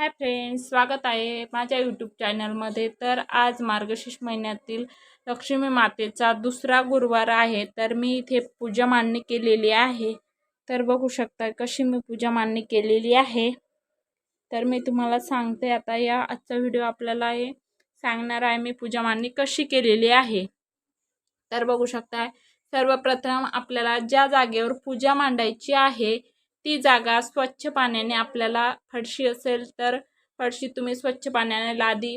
Hi friends स्वागत आहे माझ्या यूट्यूब चॅनलमध्ये. तर आज मार्गशीर्ष महिन्यातील लक्ष्मी मातेचा दुसरा गुरुवार आहे. तर मी इथे पूजा मांडणी केलेली आहे. तर बघू शकता कशी मी पूजा मांडणी केलेली आहे. तर मी तुम्हाला सांगते आता या आजचा व्हिडिओ आपल्याला हे सांगणार आहे मी पूजा मांडणी कशी केलेली आहे. तर बघू शकता सर्वप्रथम आपल्याला ज्या जागेवर पूजा मांडायची आहे ती जागा स्वच्छ पाण्याने आपल्याला फडशी असेल तर फडशी तुम्ही स्वच्छ पाण्याने लादी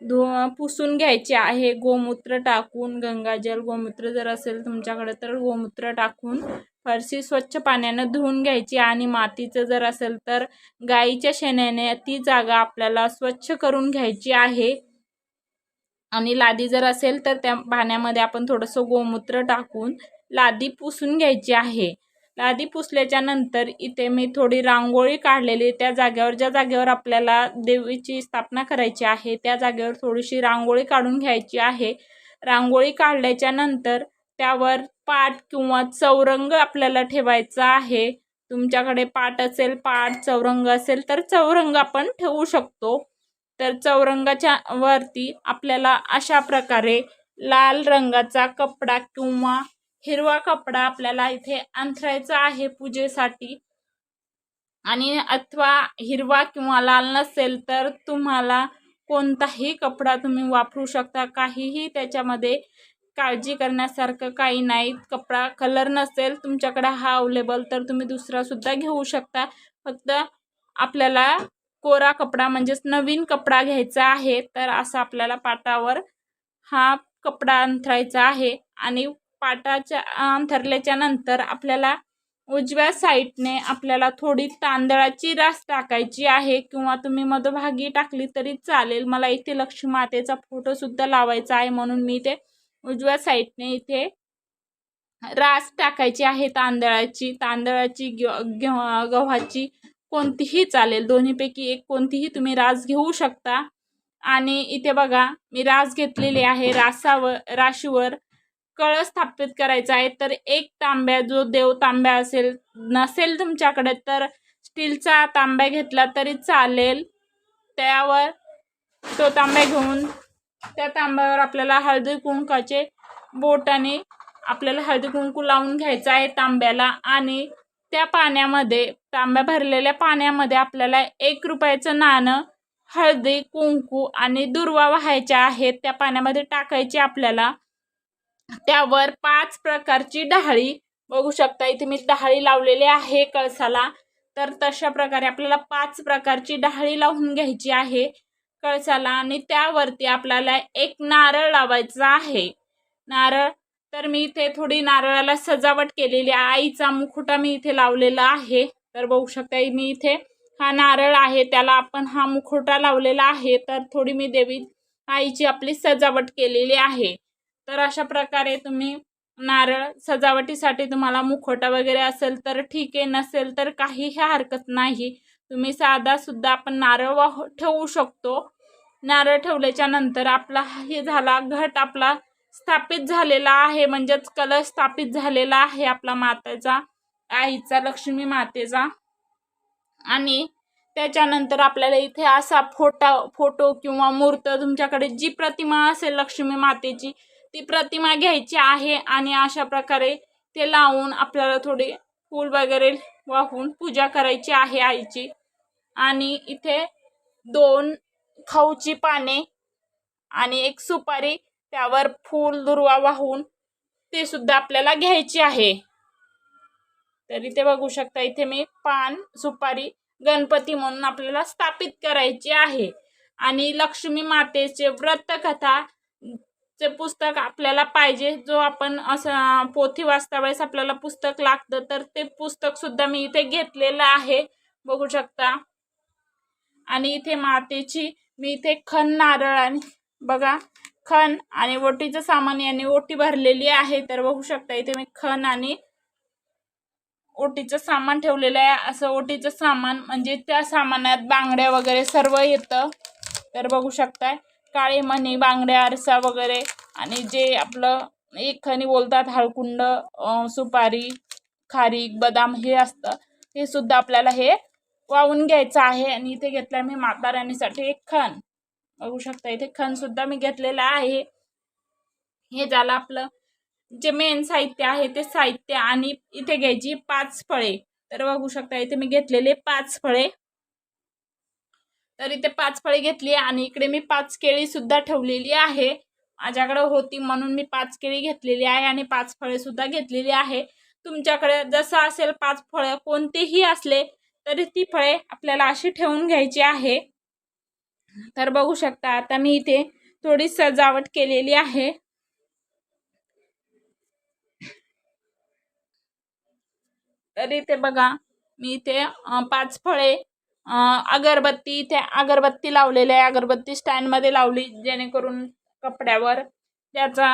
धु पुसून घ्यायची आहे. गोमूत्र टाकून गंगाजल गोमूत्र जर असेल तुमच्याकडे तर गोमूत्र टाकून फरशी स्वच्छ पाण्यानं धुवून घ्यायची आणि मातीचं जर असेल तर गाईच्या शेणाने ती जागा आपल्याला स्वच्छ करून घ्यायची आहे. आणि लादी जर असेल तर त्या पाण्यामध्ये आपण थोडंसं गोमूत्र टाकून लादी पुसून घ्यायची आहे. लादी पुसल्याच्या नंतर इथे मी थोडी रांगोळी काढलेली. त्या जागेवर ज्या जागेवर आपल्याला देवीची स्थापना करायची आहे त्या जागेवर थोडीशी रांगोळी काढून घ्यायची आहे. रांगोळी काढल्याच्या नंतर त्यावर पाट किंवा चौरंग आपल्याला ठेवायचा आहे. तुमच्याकडे पाट असेल पाट चौरंग असेल तर चौरंग आपण ठेवू शकतो. तर चौरंगाच्या वरती आपल्याला अशा प्रकारे लाल रंगाचा कपडा किंवा हिरवा कपडा आपल्याला इथे अंथरायचा आहे पूजेसाठी. आणि अथवा हिरवा किंवा लाल नसेल तर तुम्हाला कोणताही कपडा तुम्ही वापरू शकता. काहीही त्याच्यामध्ये काळजी करण्यासारखं काही नाही. कपडा कलर नसेल तुमच्याकडे हा अवेलेबल तर तुम्ही दुसरासुद्धा घेऊ शकता. फक्त आपल्याला कोरा कपडा म्हणजेच नवीन कपडा घ्यायचा आहे तर असं आपल्याला पाटावर हा कपडा अंथरायचा आहे. आणि पाटाच्या अंथरल्याच्या नंतर आपल्याला उजव्या साईडने आपल्याला थोडी तांदळाची रास टाकायची आहे किंवा तुम्ही मधोभागी टाकली तरी चालेल. मला इथे लक्ष्मी मातेचा फोटोसुद्धा लावायचा आहे म्हणून मी ते उजव्या साईडने इथे रास टाकायची आहे तांदळाची. तांदळाची गव्हाची कोणतीही चालेल. दोन्हीपैकी एक कोणतीही तुम्ही रास घेऊ शकता. आणि इथे बघा मी रास घेतलेली आहे रासावर राशीवर. कळ स्थापित करायचा आहे. तर एक तांब्या जो देव तांब्या असेल नसेल तुमच्याकडे तर स्टीलचा तांब्या घेतला तरी चालेल. त्यावर तो तांब्या घेऊन त्या तांब्यावर आपल्याला हळदी कुंकाचे बोटाने आपल्याला हळदी कुंकू लावून घ्यायचं आहे तांब्याला. आणि त्या पाण्यामध्ये तांब्या भरलेल्या पाण्यामध्ये आपल्याला एक रुपयाचं नाणं हळदी कुंकू आणि दुर्वा व्हायच्या आहेत. त्या पाण्यामध्ये टाकायची आपल्याला. त्यावर पाच प्रकारची डहाळी बघू शकता. इथे मी डहाळी लावलेली आहे कळसाला. तर तशा प्रकारे आपल्याला पाच प्रकारची डहाळी लावून घ्यायची आहे कळसाला आणि त्यावरती आपल्याला एक नारळ लावायचा आहे. नारळ तर मी इथे थोडी नारळाला सजावट केलेली आईचा मुखुटा मी इथे लावलेला आहे. तर बघू शकता मी इथे हा नारळ आहे त्याला आपण हा मुखोटा लावलेला आहे. तर थोडी मी देवी आईची आपली सजावट केलेली आहे. तर अशा प्रकारे तुम्ही नारळ सजावटीसाठी तुम्हाला मुखोटा वगैरे असेल तर ठीक आहे नसेल तर काहीही हरकत नाही. तुम्ही साधा सुद्धा आपण नारळ वाह ठेवू शकतो. नारळ ठेवल्याच्या नंतर आपला हे झाला घट आपला स्थापित झालेला आहे म्हणजेच कलश स्थापित झालेला आहे आपला मातेचा आईचा लक्ष्मी मातेचा. आणि त्याच्यानंतर आपल्याला इथे असा फोटा फोटो किंवा मूर्त तुमच्याकडे जी प्रतिमा असेल लक्ष्मी मातेची ती प्रतिमा घ्यायची आहे आणि अशा प्रकारे ते लावून आपल्याला थोडे फूल वगैरे वाहून पूजा करायची आहे आईची. आणि इथे दोन खाऊची पाने आणि एक सुपारी त्यावर फूल दुर्वा वाहून ते सुद्धा आपल्याला घ्यायची आहे. तर इथे बघू शकता इथे मी पान सुपारी गणपती म्हणून आपल्याला स्थापित करायची आहे. आणि लक्ष्मी मातेचे व्रतकथा चे पुस्तक आपल्याला पाहिजे. जो आपण असं पोथी वाचता वेळेस आपल्याला पुस्तक लागतं तर ते पुस्तक सुद्धा मी इथे घेतलेलं आहे. बघू शकता. आणि इथे मातेची मी इथे खण नारळ आणि बघा खण आणि ओटीचं सामान याने ओटी भरलेली आहे. तर बघू शकता इथे मी खण आणि ओटीचं सामान ठेवलेलं आहे. असं ओटीचं सामान म्हणजे त्या सामानात बांगड्या वगैरे सर्व येतं. तर बघू शकताय. काळे मणी बांगड्या आरसा वगैरे. आणि जे आपलं एक खणी बोलतात हळकुंड सुपारी खारीक बदाम हे असतं. हे सुद्धा आपल्याला हे वाहून घ्यायचं आहे. आणि इथे घेतलं मी माता राणीसाठी एक खण. बघू शकता इथे खण सुद्धा मी घेतलेला आहे. हे झालं आपलं जे मेन साहित्य आहे ते साहित्य. आणि इथे घ्यायची पाच फळे. तर बघू शकता इथे मी घेतलेले पाच फळे. तर इथे पाच फळे घेतली आणि इकडे मी पाच केळी सुद्धा ठेवलेली आहे. माझ्याकडे होती म्हणून मी पाच केळी घेतलेली आहे आणि पाच फळे सुद्धा घेतलेली आहे. तुमच्याकडे जसं असेल पाच फळं कोणतेही असले तरी ती फळे आपल्याला अशी ठेवून घ्यायची आहे. तर बघू शकता आता मी इथे थोडी सजावट केलेली आहे. तर इथे बघा मी इथे पाच फळे अगरबत्ती इथे अगरबत्ती लावलेली आहे. अगरबत्ती स्टँडमध्ये लावली जेणेकरून कपड्यावर त्याचा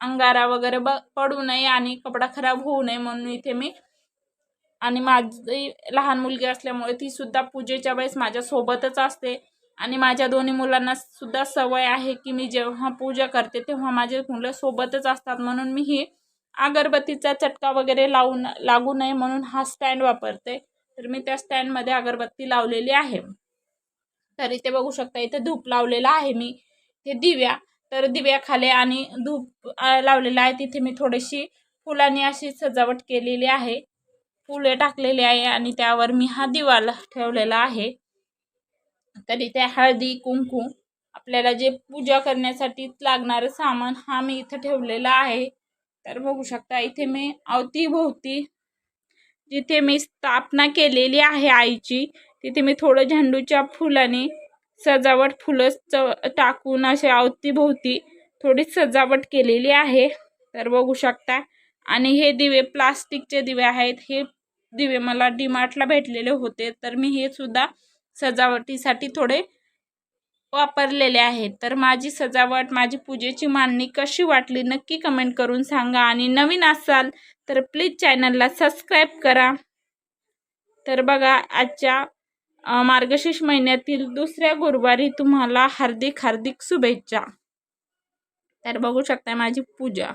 अंगारा वगैरे ब पडू नये आणि कपडा खराब होऊ नये म्हणून इथे मी आणि माझी लहान मुलगी असल्यामुळे ती सुद्धा पूजेच्या वेळेस माझ्यासोबतच असते. आणि माझ्या दोन्ही मुलांना सुद्धा सवय आहे की मी जेव्हा पूजा करते तेव्हा माझे मुलं सोबतच असतात. म्हणून मी ही अगरबत्तीचा चटका वगैरे लावून लागू नये म्हणून हा स्टँड वापरते. तर मी त्या स्टँडमध्ये अगरबत्ती लावलेली आहे. तर इथे बघू शकता इथे धूप लावलेला आहे मी. ते दिव्या तर दिव्याखाली आणि धूप लावलेला आहे. तिथे मी थोडीशी फुलांनी अशी सजावट केलेली आहे. फुले टाकलेली आहे आणि त्यावर मी हा दिवा ठेवलेला आहे. तर इथे हळदी कुंकू आपल्याला जे पूजा करण्यासाठी लागणारं सामान हा मी इथं ठेवलेला आहे. तर बघू शकता इथे मी अवतीभोवती जिथे मी स्थापना केलेली आहे आईची. तिथे मी थोडं झेंडूच्या फुलाने सजावट फुलं च टाकून असे अवतीभोवती थोडी सजावट केलेली आहे. तर बघू शकता. आणि हे दिवे प्लास्टिकचे दिवे आहेत. हे दिवे मला डीमार्टला भेटलेले होते. तर मी हे सुद्धा सजावटीसाठी थोडे वापरलेले आहेत. तर माझी सजावट माझी पूजेची मांडणी कशी वाटली नक्की कमेंट करून सांगा. आणि नवीन असाल तर प्लीज चॅनलला सबस्क्राईब करा. तर बघा आजच्या मार्गशीर्ष महिन्यातील दुसऱ्या गुरुवारी तुम्हाला हार्दिक हार्दिक शुभेच्छा. तर बघू शकता माझी पूजा.